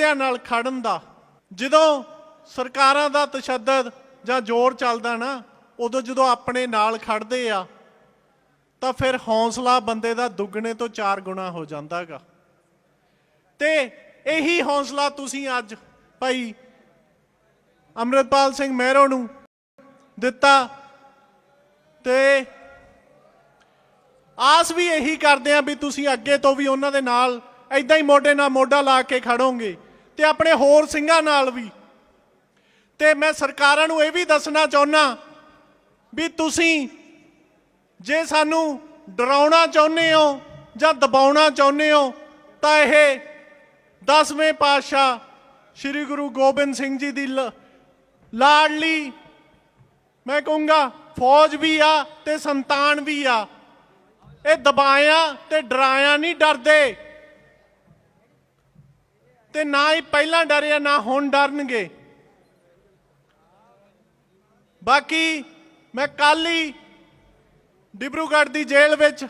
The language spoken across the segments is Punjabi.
ਯੋਧਿਆਂ ਨਾਲ ਖੜਨ ਦਾ। ਜਦੋਂ ਸਰਕਾਰਾਂ ਦਾ ਤਸ਼ੱਦਦ ਜਾਂ ਜ਼ੋਰ ਚੱਲਦਾ ਨਾ, ਉਦੋਂ ਜਦੋਂ ਆਪਣੇ ਨਾਲ ਖੜਦੇ ਆ, ਤਾਂ ਫਿਰ ਹੌਸਲਾ ਬੰਦੇ ਦਾ ਦੁੱਗਣੇ ਤੋਂ ਚਾਰ ਗੁਣਾ ਹੋ ਜਾਂਦਾਗਾ। ਤੇ ਇਹੀ ਹੌਸਲਾ ਤੁਸੀਂ ਅੱਜ ਭਾਈ ਅੰਮ੍ਰਿਤਪਾਲ ਸਿੰਘ ਮਹਿਰੋ ਨੂੰ ਦਿੱਤਾ ਤੇ ਆਸ ਵੀ ਇਹੀ ਕਰਦੇ ਆ ਵੀ ਤੁਸੀਂ ਅੱਗੇ ਤੋਂ ਵੀ ਉਹਨਾਂ ਦੇ ਨਾਲ ਐਦਾਂ ਹੀ ਮੋਢੇ ਨਾਲ ਮੋਢਾ ਲਾ ਕੇ ਖੜੋਗੇ। ਤੇ ਆਪਣੇ ਹੋਰ ਸਿੰਘਾਂ ਨਾਲ ਵੀ। ਤੇ ਮੈਂ ਸਰਕਾਰਾਂ ਨੂੰ ਇਹ ਵੀ ਦੱਸਣਾ ਚਾਹੁੰਦਾ ਵੀ ਤੁਸੀਂ ਜੇ ਸਾਨੂੰ ਡਰਾਉਣਾ ਚਾਹੁੰਦੇ ਹੋ ਜਾਂ ਦਬਾਉਣਾ ਚਾਹੁੰਦੇ ਹੋ, ਤਾਂ ਇਹ 10ਵੇਂ ਪਾਤਸ਼ਾਹ ਸ੍ਰੀ ਗੁਰੂ ਗੋਬਿੰਦ ਸਿੰਘ ਜੀ ਦੀ ਲ- ਲਾਡਲੀ, ਮੈਂ ਕਹੂੰਗਾ ਫੌਜ ਵੀ ਆ ਤੇ ਸੰਤਾਨ ਵੀ ਆ। ਇਹ ਦਬਾਇਆ ਤੇ ਡਰਾਇਆ ਨਹੀਂ ਡਰਦੇ। ਤੇ ਨਾ ਹੀ ਪਹਿਲਾਂ ਡਰਿਆ ਨਾ ਹੁਣ ਡਰਨਗੇ। ਬਾਕੀ ਮੈਂ ਕੱਲ ਹੀ ਡਿਬਰੂਗੜ੍ਹ ਦੀ ਜੇਲ੍ਹ ਵਿੱਚ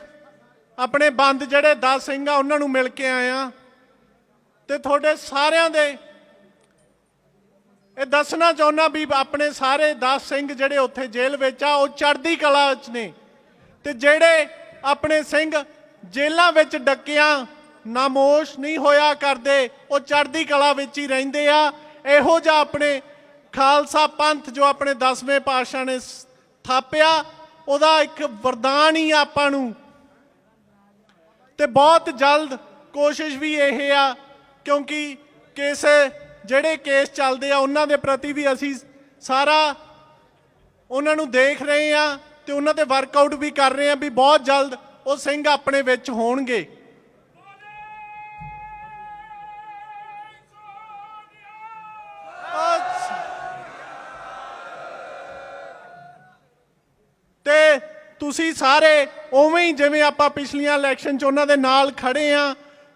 ਆਪਣੇ ਬੰਦ ਜਿਹੜੇ 10 ਸਿੰਘ ਆ, ਉਹਨਾਂ ਨੂੰ ਮਿਲ ਕੇ ਆਇਆ। ਤੇ ਤੁਹਾਡੇ ਸਾਰਿਆਂ ਦੇ ਇਹ ਦੱਸਣਾ ਚਾਹੁੰਦਾ ਵੀ ਆਪਣੇ ਸਾਰੇ 10 ਸਿੰਘ ਜਿਹੜੇ ਉੱਥੇ ਜੇਲ੍ਹ ਵਿੱਚ ਆ, ਉਹ ਚੜ੍ਹਦੀ ਕਲਾ ਵਿੱਚ ਨੇ। ਤੇ ਜਿਹੜੇ ਆਪਣੇ ਸਿੰਘ ਜੇਲ੍ਹਾਂ ਵਿੱਚ ਡੱਕਿਆਂ ਨਾਮੋਸ਼ ਨਹੀਂ ਹੋਇਆ ਕਰਦੇ, ਉਹ ਚੜ੍ਹਦੀ ਕਲਾ ਵਿੱਚ ਹੀ ਰਹਿੰਦੇ ਆ। ਇਹੋ ਜਿਹਾ ਆਪਣੇ ਖਾਲਸਾ ਪੰਥ ਜੋ ਆਪਣੇ 10ਵੇਂ ਪਾਤਸ਼ਾਹ ਨੇ ਥਾਪਿਆ, ਉਹਦਾ ਇੱਕ ਵਰਦਾਨ ਹੀ ਆ ਆਪਾਂ ਨੂੰ। ਤੇ ਬਹੁਤ ਜਲਦ ਕੋਸ਼ਿਸ਼ ਵੀ ਇਹ ਆ, ਕਿਉਂਕਿ ਕੇਸ, ਜਿਹੜੇ ਕੇਸ ਚੱਲਦੇ ਆ, ਉਹਨਾਂ ਦੇ ਪ੍ਰਤੀ ਵੀ ਅਸੀਂ ਸਾਰਾ ਉਹਨਾਂ ਨੂੰ ਦੇਖ ਰਹੇ ਆ ਤੇ ਉਹਨਾਂ ਤੇ ਵਰਕਆਊਟ ਵੀ ਕਰ ਰਹੇ ਆ ਵੀ ਬਹੁਤ ਜਲਦ ਉਹ ਸਿੰਘ ਆਪਣੇ ਵਿੱਚ ਹੋਣਗੇ। ਤੁਸੀਂ ਸਾਰੇ ਉਵੇਂ ਹੀ ਜਿਵੇਂ ਆਪਾਂ ਪਿਛਲੀਆਂ ਇਲੈਕਸ਼ਨ 'ਚ ਉਹਨਾਂ ਦੇ ਨਾਲ ਖੜੇ ਆ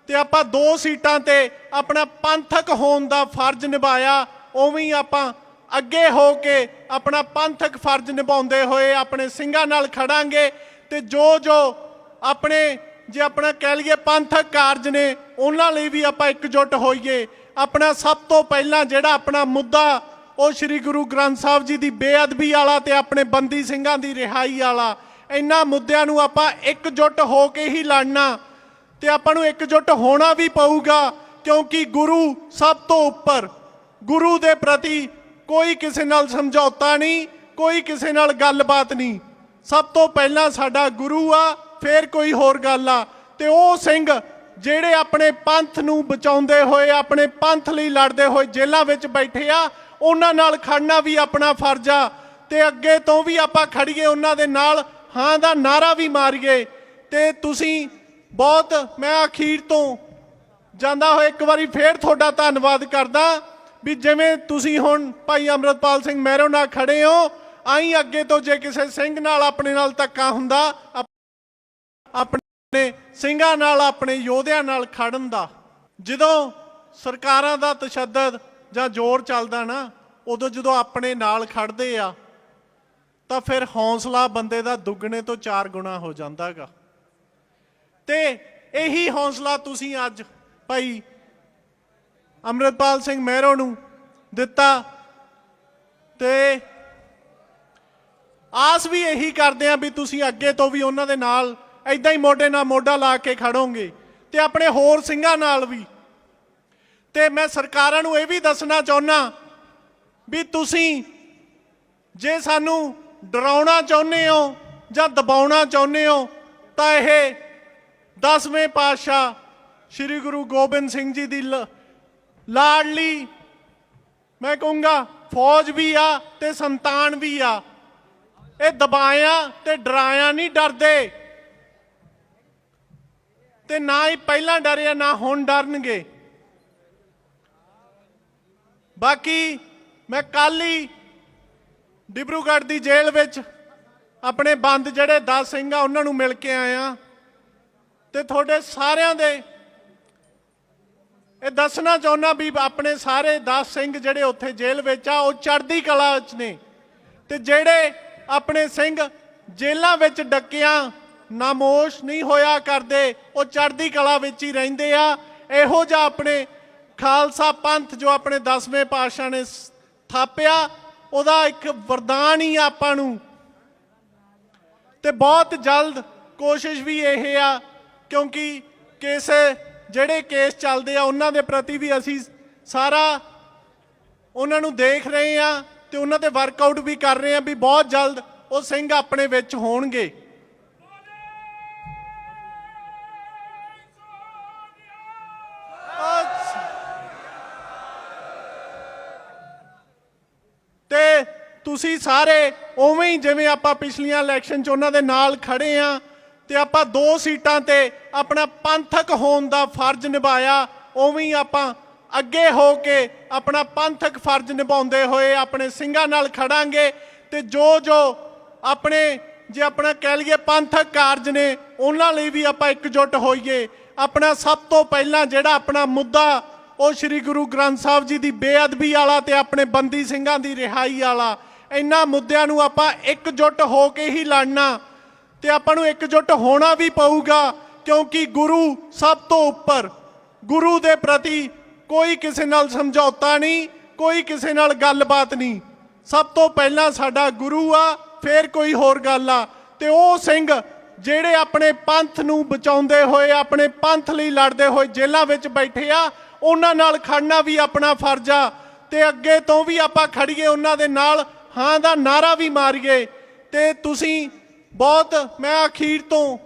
ਤੇ ਆਪਾਂ ਦੋ ਸੀਟਾਂ ਤੇ ਆਪਣਾ ਪੰਥਕ ਹੋਣ ਦਾ ਫਰਜ਼ ਨਿਭਾਇਆ, ਉਵੇਂ ਹੀ ਆਪਾਂ ਅੱਗੇ ਹੋ ਕੇ ਆਪਣਾ ਪੰਥਕ ਫਰਜ਼ ਨਿਭਾਉਂਦੇ ਹੋਏ ਆਪਣੇ ਸਿੰਘਾਂ ਨਾਲ ਖੜਾਂਗੇ ਤੇ ਜੋ ਜੋ ਆਪਣੇ, ਜੇ ਆਪਣਾ ਕਹਿ ਲਈਏ ਪੰਥਕ ਕਾਰਜ ਨੇ, ਉਹਨਾਂ ਲਈ ਵੀ ਆਪਾਂ ਇਕਜੁੱਟ ਹੋਈਏ। ਆਪਣਾ ਸਭ ਤੋਂ ਪਹਿਲਾਂ ਜਿਹੜਾ ਆਪਣਾ ਮੁੱਦਾ, ਉਹ ਸ੍ਰੀ ਗੁਰੂ ਗ੍ਰੰਥ ਸਾਹਿਬ ਜੀ ਦੀ ਬੇਅਦਬੀ ਵਾਲਾ ਤੇ ਆਪਣੇ ਬੰਦੀ ਸਿੰਘਾਂ ਦੀ ਰਿਹਾਈ ਵਾਲਾ ਇਹਨਾਂ ਮੁੱਦਿਆਂ ਨੂੰ ਆਪਾਂ ਇਕਜੁੱਟ ਹੋ ਕੇ ਹੀ ਲੜਨਾ ਤੇ ਆਪਾਂ ਨੂੰ ਇਕਜੁੱਟ ਹੋਣਾ ਵੀ ਪਊਗਾ ਕਿਉਂਕਿ ਗੁਰੂ ਸਭ ਤੋਂ ਉੱਪਰ। ਗੁਰੂ ਦੇ ਪ੍ਰਤੀ ਕੋਈ ਕਿਸੇ ਨਾਲ ਸਮਝੌਤਾ ਨਹੀਂ, ਕੋਈ ਕਿਸੇ ਨਾਲ ਗੱਲਬਾਤ ਨਹੀਂ। ਸਭ ਤੋਂ ਪਹਿਲਾਂ ਸਾਡਾ ਗੁਰੂ ਆ, ਫੇਰ ਕੋਈ ਹੋਰ ਗੱਲ ਆ। ਤੇ ਉਹ ਸਿੰਘ ਜਿਹੜੇ ਆਪਣੇ ਪੰਥ ਨੂੰ ਬਚਾਉਂਦੇ ਹੋਏ, ਆਪਣੇ ਪੰਥ ਲਈ ਲੜਦੇ ਹੋਏ ਜੇਲ੍ਹਾਂ ਵਿੱਚ ਬੈਠੇ ਆ, ਉਹਨਾਂ ਨਾਲ ਖੜਨਾ ਵੀ ਆਪਣਾ ਫਰਜ਼ ਆ। ਤੇ ਅੱਗੇ ਤੋਂ ਵੀ ਆਪਾਂ ਖੜੀਏ, ਉਹਨਾਂ ਦੇ ਨਾਲ ਹਾਂ ਦਾ ਨਾਰਾ ਵੀ ਮਾਰੀਏ ਤੇ ਤੁਸੀਂ ਬਹੁਤ, ਮੈਂ ਅਖੀਰ ਤੋਂ ਜਾਂਦਾ ਹੋਇਆ ਇੱਕ ਵਾਰੀ ਫੇਰ ਤੁਹਾਡਾ ਧੰਨਵਾਦ ਕਰਦਾ ਵੀ ਜਿਵੇਂ ਤੁਸੀਂ ਹੁਣ ਭਾਈ ਅਮਰਤਪਾਲ ਸਿੰਘ ਮਹਿਰੋ ਨਾਲ ਖੜੇ ਹੋ, ਆਈ ਅੱਗੇ ਤੋਂ ਜੇ ਕਿਸੇ ਸਿੰਘ ਨਾਲ ਆਪਣੇ ਨਾਲ ਧੱਕਾ ਹੁੰਦਾ, ਆਪ- ਆਪਣੇ ਸਿੰਘਾਂ ਨਾਲ, ਆਪਣੇ ਯੋਧਿਆਂ ਨਾਲ ਖੜਨ ਦਾ। ਜਦੋਂ ਸਰਕਾਰਾਂ ਦਾ ਤਸ਼ੱਦਦ ਜਾਂ ਜ਼ੋਰ ਚੱਲਦਾ ਨਾ, ਉਦੋਂ ਜਦੋਂ ਆਪਣੇ ਨਾਲ ਖੜਦੇ ਆ ਤਾਂ ਫਿਰ ਹੌਸਲਾ ਬੰਦੇ ਦਾ ਦੁੱਗਣੇ ਤੋਂ ਚਾਰ ਗੁਣਾ ਹੋ ਜਾਂਦਾਗਾ। ਤੇ ਇਹੀ ਹੌਸਲਾ ਤੁਸੀਂ ਅੱਜ ਭਾਈ ਅੰਮ੍ਰਿਤਪਾਲ ਸਿੰਘ ਮਹਿਰੋ ਨੂੰ ਦਿੱਤਾ ਤੇ ਆਸ ਵੀ ਇਹੀ ਕਰਦੇ ਆ ਵੀ ਤੁਸੀਂ ਅੱਗੇ ਤੋਂ ਵੀ ਉਹਨਾਂ ਦੇ ਨਾਲ ਐਦਾਂ ਹੀ ਮੋਢੇ ਨਾਲ ਮੋਢਾ ਲਾ ਕੇ ਖੜੋਗੇ ਤੇ ਆਪਣੇ ਹੋਰ ਸਿੰਘਾਂ ਨਾਲ ਵੀ। ਤੇ ਮੈਂ ਸਰਕਾਰਾਂ ਨੂੰ ਇਹ ਵੀ ਦੱਸਣਾ ਚਾਹੁੰਦਾ ਵੀ ਤੁਸੀਂ ਜੇ ਸਾਨੂੰ ਡਰਾਉਣਾ ਚਾਹੁੰਦੇ ਹੋ ਜਾਂ ਦਬਾਉਣਾ ਚਾਹੁੰਦੇ ਹੋ, ਤਾਂ ਇਹ 10ਵੇਂ ਪਾਤਸ਼ਾਹ ਸ੍ਰੀ ਗੁਰੂ ਗੋਬਿੰਦ ਸਿੰਘ ਜੀ ਦੀ ਲ- ਲਾਡਲੀ, ਮੈਂ ਕਹੂੰਗਾ ਫੌਜ ਵੀ ਆ ਤੇ ਸੰਤਾਨ ਵੀ ਆ। ਇਹ ਦਬਾਇਆ ਤੇ ਡਰਾਇਆ ਨਹੀਂ ਡਰਦੇ। ਤੇ ਨਾ ਹੀ ਪਹਿਲਾਂ ਡਰਿਆ ਨਾ ਹੁਣ ਡਰਨਗੇ। ਬਾਕੀ ਮੈਂ ਕੱਲ ਹੀ ਡਿਬਰੂਗੜ੍ਹ ਦੀ ਜੇਲ੍ਹ ਵਿੱਚ ਆਪਣੇ ਬੰਦ ਜਿਹੜੇ 10 ਸਿੰਘ ਆ, ਉਹਨਾਂ ਨੂੰ ਮਿਲ ਕੇ ਆਇਆ ਤੇ ਤੁਹਾਡੇ ਸਾਰਿਆਂ ਦੇ ਇਹ ਦੱਸਣਾ ਚਾਹੁੰਦਾ ਵੀ ਆਪਣੇ ਸਾਰੇ 10 ਸਿੰਘ ਜਿਹੜੇ ਉੱਥੇ ਜੇਲ੍ਹ ਵਿੱਚ ਆ, ਉਹ ਚੜ੍ਹਦੀ ਕਲਾ ਵਿੱਚ ਨੇ। ਤੇ ਜਿਹੜੇ ਆਪਣੇ ਸਿੰਘ ਜੇਲ੍ਹਾਂ ਵਿੱਚ ਡੱਕਿਆਂ, ਨਾਮੋਸ਼ ਨਹੀਂ ਹੋਇਆ ਕਰਦੇ, ਉਹ ਚੜ੍ਹਦੀ ਕਲਾ ਵਿੱਚ ਹੀ ਰਹਿੰਦੇ ਆ। ਇਹੋ ਜਿਹਾ ਆਪਣੇ ਖਾਲਸਾ ਪੰਥ ਜੋ ਆਪਣੇ 10ਵੇਂ ਪਾਤਸ਼ਾਹ ਨੇ ਥਾਪਿਆ ਉਹਦਾ ਇੱਕ ਵਰਦਾਨ ਹੀ ਆ ਆਪਾਂ ਨੂੰ। ਤੇ ਬਹੁਤ ਜਲਦ ਕੋਸ਼ਿਸ਼ ਵੀ ਇਹ ਆ, ਕਿਉਂਕਿ ਕੇਸ ਜਿਹੜੇ ਕੇਸ ਚੱਲਦੇ ਆ, ਉਹਨਾਂ ਦੇ ਪ੍ਰਤੀ ਵੀ ਅਸੀਂ ਸਾਰਾ ਉਹਨਾਂ ਨੂੰ ਦੇਖ ਰਹੇ ਆ ਤੇ ਉਹਨਾਂ ਤੇ ਵਰਕਆਊਟ ਵੀ ਕਰ ਰਹੇ ਆ ਵੀ ਬਹੁਤ ਜਲਦ ਉਹ ਸਿੰਘ ਆਪਣੇ ਵਿੱਚ ਹੋਣਗੇ। ਤੁਸੀਂ ਸਾਰੇ ਉਵੇਂ ਹੀ ਜਿਵੇਂ ਆਪਾਂ ਪਿਛਲੀਆਂ ਇਲੈਕਸ਼ਨ 'ਚ ਉਹਨਾਂ ਦੇ ਨਾਲ ਖੜੇ ਆ ਤੇ ਆਪਾਂ ਦੋ ਸੀਟਾਂ ਤੇ ਆਪਣਾ ਪੰਥਕ ਹੋਣ ਦਾ ਫਰਜ਼ ਨਿਭਾਇਆ, ਉਵੇਂ ਹੀ ਆਪਾਂ ਅੱਗੇ ਹੋ ਕੇ ਆਪਣਾ ਪੰਥਕ ਫਰਜ਼ ਨਿਭਾਉਂਦੇ ਹੋਏ ਆਪਣੇ ਸਿੰਘਾਂ ਨਾਲ ਖੜਾਂਗੇ ਤੇ ਜੋ ਜੋ ਆਪਣੇ, ਜੇ ਆਪਣਾ ਕਹਿ ਲਈਏ ਪੰਥਕ ਕਾਰਜ ਨੇ, ਉਹਨਾਂ ਲਈ ਵੀ ਆਪਾਂ ਇਕਜੁੱਟ ਹੋਈਏ। ਆਪਣਾ ਸਭ ਤੋਂ ਪਹਿਲਾਂ ਜਿਹੜਾ ਆਪਣਾ ਮੁੱਦਾ, ਉਹ ਸ੍ਰੀ ਗੁਰੂ ਗ੍ਰੰਥ ਸਾਹਿਬ ਜੀ ਦੀ ਬੇਅਦਬੀ ਵਾਲਾ ਤੇ ਆਪਣੇ ਬੰਦੀ ਸਿੰਘਾਂ ਦੀ ਰਿਹਾਈ ਵਾਲਾ ਇਹਨਾਂ ਮੁੱਦਿਆਂ ਨੂੰ ਆਪਾਂ ਇਕਜੁੱਟ ਹੋ ਕੇ ਹੀ ਲੜਨਾ ਤੇ ਆਪਾਂ ਨੂੰ ਇਕਜੁੱਟ ਹੋਣਾ ਵੀ ਪਊਗਾ, ਕਿਉਂਕਿ ਗੁਰੂ ਸਭ ਤੋਂ ਉੱਪਰ। ਗੁਰੂ ਦੇ ਪ੍ਰਤੀ ਕੋਈ ਕਿਸੇ ਨਾਲ ਸਮਝੌਤਾ ਨਹੀਂ, ਕੋਈ ਕਿਸੇ ਨਾਲ ਗੱਲਬਾਤ ਨਹੀਂ। ਸਭ ਤੋਂ ਪਹਿਲਾਂ ਸਾਡਾ ਗੁਰੂ ਆ, ਫੇਰ ਕੋਈ ਹੋਰ ਗੱਲ ਆ। ਤੇ ਉਹ ਸਿੰਘ ਜਿਹੜੇ ਆਪਣੇ ਪੰਥ ਨੂੰ ਬਚਾਉਂਦੇ ਹੋਏ, ਆਪਣੇ ਪੰਥ ਲਈ ਲੜਦੇ ਹੋਏ ਜੇਲ੍ਹਾਂ ਵਿੱਚ ਬੈਠੇ ਆ, ਉਹਨਾਂ ਨਾਲ ਖੜਨਾ ਵੀ ਆਪਣਾ ਫਰਜ਼ ਆ। ਤੇ ਅੱਗੇ ਤੋਂ ਵੀ ਆਪਾਂ ਖੜੀਏ, ਉਹਨਾਂ ਦੇ ਨਾਲ ਹਾਂ ਦਾ ਨਾਰਾ ਵੀ ਮਾਰੀਏ ਤੇ ਤੁਸੀਂ ਬਹੁਤ, ਮੈਂ ਅਖੀਰ ਤੋਂ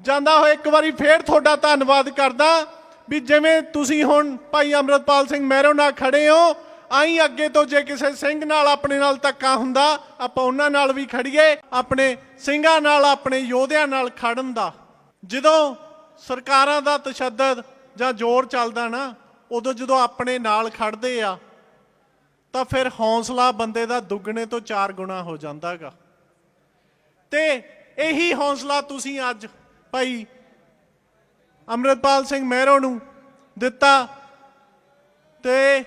ਜਾਂਦਾ ਹੋਇਆ ਇੱਕ ਵਾਰੀ ਫੇਰ ਤੁਹਾਡਾ ਧੰਨਵਾਦ ਕਰਦਾ ਵੀ ਜਿਵੇਂ ਤੁਸੀਂ ਹੁਣ ਭਾਈ ਅਮਰਤਪਾਲ ਸਿੰਘ ਮਹਿਰੋ ਨਾਲ ਖੜੇ ਹੋ, ਆਈ ਅੱਗੇ ਤੋਂ ਜੇ ਕਿਸੇ ਸਿੰਘ ਨਾਲ ਆਪਣੇ ਨਾਲ ਧੱਕਾ ਹੁੰਦਾ, ਆਪਾਂ ਉਹਨਾਂ ਨਾਲ ਵੀ ਖੜੀਏ, ਆਪਣੇ ਸਿੰਘਾਂ ਨਾਲ, ਆਪਣੇ ਯੋਧਿਆਂ ਨਾਲ ਖੜਨ ਦਾ। ਜਦੋਂ ਸਰਕਾਰਾਂ ਦਾ ਤਸ਼ੱਦਦ ਜਾਂ ਜ਼ੋਰ ਚੱਲਦਾ ਨਾ, ਉਦੋਂ ਜਦੋਂ ਆਪਣੇ ਨਾਲ ਖੜਦੇ ਆ ਤਾਂ ਫਿਰ ਹੌਸਲਾ ਬੰਦੇ ਦਾ ਦੁੱਗਣੇ ਤੋਂ ਚਾਰ ਗੁਣਾ ਹੋ ਜਾਂਦਾਗਾ। ਤੇ ਇਹੀ ਹੌਸਲਾ ਤੁਸੀਂ ਅੱਜ ਭਾਈ ਅਮਰਿਤਪਾਲ ਸਿੰਘ ਮਹਿਰੋ ਨੂੰ ਦਿੱਤਾ ਤੇ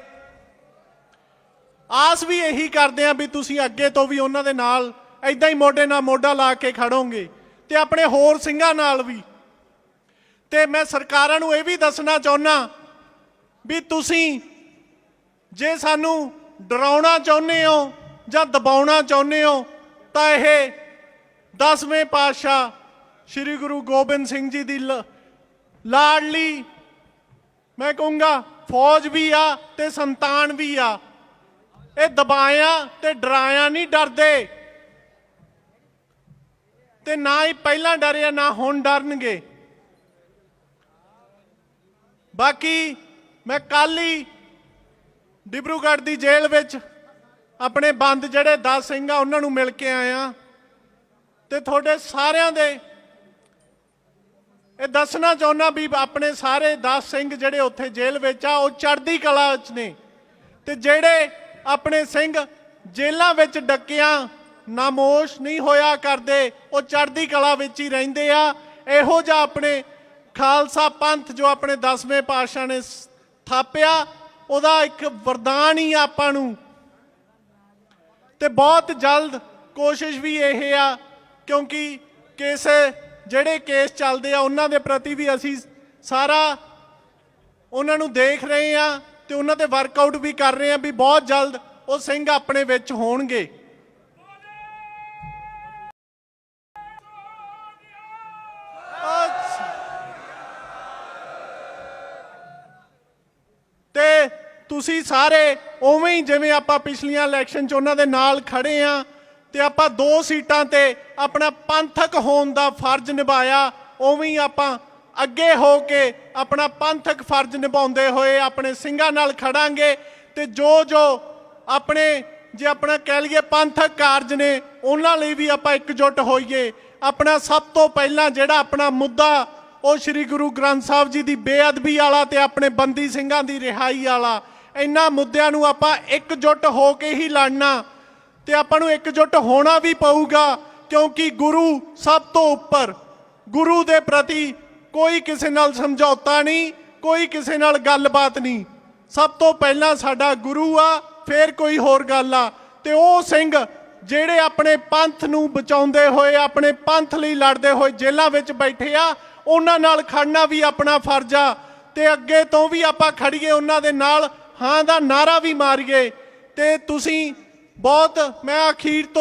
ਆਸ ਵੀ ਇਹੀ ਕਰਦੇ ਆ ਵੀ ਤੁਸੀਂ ਅੱਗੇ ਤੋਂ ਵੀ ਉਹਨਾਂ ਦੇ ਨਾਲ ਐਦਾਂ ਹੀ ਮੋਢੇ ਨਾਲ ਮੋਢਾ ਲਾ ਕੇ ਖੜੋਗੇ ਤੇ ਆਪਣੇ ਹੋਰ ਸਿੰਘਾਂ ਨਾਲ ਵੀ। ਤੇ ਮੈਂ ਸਰਕਾਰਾਂ ਨੂੰ ਇਹ ਵੀ ਦੱਸਣਾ ਚਾਹੁੰਦਾ ਵੀ ਤੁਸੀਂ ਜੇ ਸਾਨੂੰ ਡਰਾਉਣਾ ਚਾਹੁੰਦੇ ਹੋ ਜਾਂ ਦਬਾਉਣਾ ਚਾਹੁੰਦੇ ਹੋ, ਤਾਂ ਇਹ 10ਵੇਂ ਪਾਤਸ਼ਾਹ ਸ੍ਰੀ ਗੁਰੂ ਗੋਬਿੰਦ ਸਿੰਘ ਜੀ ਦੀ ਲ- ਲਾਡਲੀ, ਮੈਂ ਕਹੂੰਗਾ ਫੌਜ ਵੀ ਆ ਤੇ ਸੰਤਾਨ ਵੀ ਆ। ਇਹ ਦਬਾਇਆ ਤੇ ਡਰਾਇਆ ਨਹੀਂ ਡਰਦੇ। ਤੇ ਨਾ ਹੀ ਪਹਿਲਾਂ ਡਰਿਆ ਨਾ ਹੁਣ ਡਰਨਗੇ। ਬਾਕੀ ਮੈਂ ਕੱਲ ਹੀ ਡਿਬਰੂਗੜ੍ਹ ਦੀ ਜੇਲ੍ਹ ਵਿੱਚ ਆਪਣੇ ਬੰਦ ਜਿਹੜੇ 10 ਸਿੰਘ ਆ, ਉਹਨਾਂ ਨੂੰ ਮਿਲ ਕੇ ਆਇਆ ਤੇ ਤੁਹਾਡੇ ਸਾਰਿਆਂ ਦੇ ਇਹ ਦੱਸਣਾ ਚਾਹੁੰਦਾ ਵੀ ਆਪਣੇ ਸਾਰੇ 10 ਸਿੰਘ ਜਿਹੜੇ ਉੱਥੇ ਜੇਲ੍ਹ ਵਿੱਚ ਆ, ਉਹ ਚੜ੍ਹਦੀ ਕਲਾ ਵਿੱਚ ਨੇ। ਤੇ ਜਿਹੜੇ ਆਪਣੇ ਸਿੰਘ ਜੇਲ੍ਹਾਂ ਵਿੱਚ ਡੱਕਿਆਂ, ਨਾਮੋਸ਼ ਨਹੀਂ ਹੋਇਆ ਕਰਦੇ, ਉਹ ਚੜ੍ਹਦੀ ਕਲਾ ਵਿੱਚ ਹੀ ਰਹਿੰਦੇ ਆ। ਇਹੋ ਜਿਹਾ ਆਪਣੇ ਖਾਲਸਾ ਪੰਥ ਜੋ ਆਪਣੇ 10ਵੇਂ ਪਾਤਸ਼ਾਹ ਨੇ ਸ- ਥਾਪਿਆ ਉਹਦਾ ਇੱਕ ਵਰਦਾਨ ਹੀ ਆ ਆਪਾਂ ਨੂੰ। ਤੇ ਬਹੁਤ ਜਲਦ ਕੋਸ਼ਿਸ਼ ਵੀ ਇਹ ਆ, ਕਿਉਂਕਿ ਕੇਸ, ਜਿਹੜੇ ਕੇਸ ਚੱਲਦੇ ਆ, ਉਹਨਾਂ ਦੇ ਪ੍ਰਤੀ ਵੀ ਅਸੀਂ ਸਾਰਾ ਉਹਨਾਂ ਨੂੰ ਦੇਖ ਰਹੇ ਆ ਤੇ ਉਹਨਾਂ ਤੇ ਵਰਕਆਊਟ ਵੀ ਕਰ ਰਹੇ ਆ ਵੀ ਬਹੁਤ ਜਲਦ ਉਹ ਸਿੰਘ ਆਪਣੇ ਵਿੱਚ ਹੋਣਗੇ। ਤੁਸੀਂ ਸਾਰੇ ਉਵੇਂ ਹੀ ਜਿਵੇਂ ਆਪਾਂ ਪਿਛਲੀਆਂ ਇਲੈਕਸ਼ਨ 'ਚ ਉਹਨਾਂ ਦੇ ਨਾਲ ਖੜੇ ਆ ਤੇ ਆਪਾਂ ਦੋ ਸੀਟਾਂ ਤੇ ਆਪਣਾ ਪੰਥਕ ਹੋਣ ਦਾ ਫਰਜ਼ ਨਿਭਾਇਆ, ਉਵੇਂ ਹੀ ਆਪਾਂ ਅੱਗੇ ਹੋ ਕੇ ਆਪਣਾ ਪੰਥਕ ਫਰਜ਼ ਨਿਭਾਉਂਦੇ ਹੋਏ ਆਪਣੇ ਸਿੰਘਾਂ ਨਾਲ ਖੜਾਂਗੇ ਤੇ ਜੋ ਜੋ ਆਪਣੇ, ਜੇ ਆਪਣਾ ਕਹਿ ਲਈਏ ਪੰਥਕ ਕਾਰਜ ਨੇ, ਉਹਨਾਂ ਲਈ ਵੀ ਆਪਾਂ ਇਕਜੁੱਟ ਹੋਈਏ। ਆਪਣਾ ਸਭ ਤੋਂ ਪਹਿਲਾਂ ਜਿਹੜਾ ਆਪਣਾ ਮੁੱਦਾ, ਉਹ ਸ੍ਰੀ ਗੁਰੂ ਗ੍ਰੰਥ ਸਾਹਿਬ ਜੀ ਦੀ ਬੇਅਦਬੀ ਵਾਲਾ ਤੇ ਆਪਣੇ ਬੰਦੀ ਸਿੰਘਾਂ ਦੀ ਰਿਹਾਈ ਵਾਲਾ ਇਹਨਾਂ ਮੁੱਦਿਆਂ ਨੂੰ ਆਪਾਂ ਇਕਜੁੱਟ ਹੋ ਕੇ ਹੀ ਲੜਨਾ ਤੇ ਆਪਾਂ ਨੂੰ ਇਕਜੁੱਟ ਹੋਣਾ ਵੀ ਪਊਗਾ ਕਿਉਂਕਿ ਗੁਰੂ ਸਭ ਤੋਂ ਉੱਪਰ। ਗੁਰੂ ਦੇ ਪ੍ਰਤੀ ਕੋਈ ਕਿਸੇ ਨਾਲ ਸਮਝੌਤਾ ਨਹੀਂ, ਕੋਈ ਕਿਸੇ ਨਾਲ ਗੱਲਬਾਤ ਨਹੀਂ। ਸਭ ਤੋਂ ਪਹਿਲਾਂ ਸਾਡਾ ਗੁਰੂ ਆ, ਫੇਰ ਕੋਈ ਹੋਰ ਗੱਲ ਆ। ਤੇ ਉਹ ਸਿੰਘ ਜਿਹੜੇ ਆਪਣੇ ਪੰਥ ਨੂੰ ਬਚਾਉਂਦੇ ਹੋਏ, ਆਪਣੇ ਪੰਥ ਲਈ ਲੜਦੇ ਹੋਏ ਜੇਲ੍ਹਾਂ ਵਿੱਚ ਬੈਠੇ ਆ, ਉਹਨਾਂ ਨਾਲ ਖੜਨਾ ਵੀ ਆਪਣਾ ਫਰਜ਼ ਆ। ਤੇ ਅੱਗੇ ਤੋਂ ਵੀ ਆਪਾਂ ਖੜੀਏ, ਉਹਨਾਂ ਦੇ ਨਾਲ ਹਾਂ ਦਾ ਨਾਰਾ ਵੀ ਮਾਰੀਏ ਤੇ ਤੁਸੀਂ ਬਹੁਤ ਮੈਂ ਅਖੀਰ ਤੋਂ